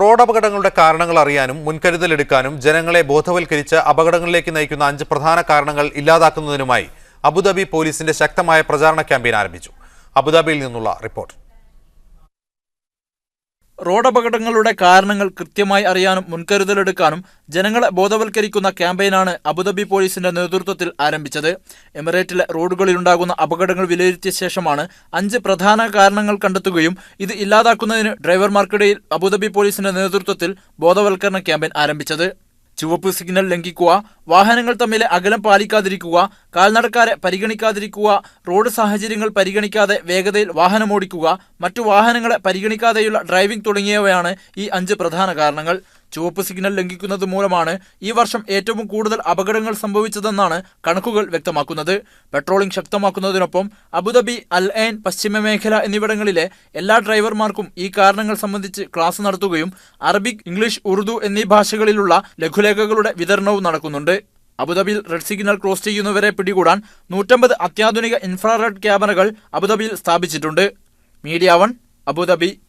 Road അപകടങ്ങളുടെ കാരണങ്ങൾ അറിയാനും മുൻകരുതലെടുക്കാനും ജനങ്ങളെ ബോധവൽക്കരിച്ച് അപകടങ്ങളിലേക്ക് നയിക്കുന്ന അഞ്ച് പ്രധാന കാരണങ്ങൾ ഇല്ലാതാക്കുന്നതിനുമായി അബുദാബി പോലീസിന്റെ ശക്തമായ പ്രചാരണ ക്യാമ്പയിൻ ആരംഭിച്ചു. അബുദാബിയിൽ നിന്നുള്ള റിപ്പോർട്ട്. റോഡ് അപകടങ്ങളുടെ കാരണങ്ങൾ കൃത്യമായി അറിയാനും മുൻകരുതലെടുക്കാനും ജനങ്ങളെ ബോധവൽക്കരിക്കുന്ന ക്യാമ്പയിനാണ് അബുദാബി പോലീസിന്റെ നേതൃത്വത്തിൽ ആരംഭിച്ചത്. എമിറേറ്റിലെ റോഡുകളിലുണ്ടാകുന്ന അപകടങ്ങൾ വിലയിരുത്തിയ ശേഷമാണ് അഞ്ച് പ്രധാന കാരണങ്ങൾ കണ്ടെത്തുകയും ഇത് ഇല്ലാതാക്കുന്നതിന് ഡ്രൈവർമാർക്കിടയിൽ അബുദാബി പോലീസിന്റെ നേതൃത്വത്തിൽ ബോധവൽക്കരണ ക്യാമ്പയിൻ ആരംഭിച്ചത്. ചുവപ്പ് സിഗ്നൽ ലംഘിക്കുക വാഹനങ്ങൾ തമ്മിലെ അകലം പാലിക്കാതിരിക്കുക കാൽനടക്കാരെ പരിഗണിക്കാതിരിക്കുക റോഡ് സാഹചര്യങ്ങൾ പരിഗണിക്കാതെ വേഗതയിൽ വാഹനമോടിക്കുക മറ്റു വാഹനങ്ങളെ പരിഗണിക്കാതെയുള്ള ഡ്രൈവിംഗ് തുടങ്ങിയവയാണ് ഈ അഞ്ച് പ്രധാന കാരണങ്ങൾ. ചുവപ്പ് സിഗ്നൽ ലംഘിക്കുന്നത് മൂലമാണ് ഈ വർഷം ഏറ്റവും കൂടുതൽ അപകടങ്ങൾ സംഭവിച്ചതെന്നാണ് കണക്കുകൾ വ്യക്തമാക്കുന്നത്. പെട്രോളിംഗ് ശക്തമാക്കുന്നതിനൊപ്പം അബുദാബി അൽ ഐൻ പശ്ചിമ മേഖല എന്നിവിടങ്ങളിലെ എല്ലാ ഡ്രൈവർമാർക്കും ഈ കാരണങ്ങൾ സംബന്ധിച്ച് ക്ലാസ് നടത്തുകയും അറബിക് ഇംഗ്ലീഷ് ഉറുദു എന്നീ ഭാഷകളിലുള്ള ലഘുലേഖകളുടെ വിതരണവും നടക്കുന്നുണ്ട്. അബുദാബിയിൽ റെഡ് സിഗ്നൽ ക്രോസ് ചെയ്യുന്നവരെ പിടികൂടാൻ നൂറ്റമ്പത് അത്യാധുനിക ഇൻഫ്രാറെഡ് ക്യാമറകൾ അബുദാബിയിൽ സ്ഥാപിച്ചിട്ടുണ്ട്. Media one Abu Dhabi.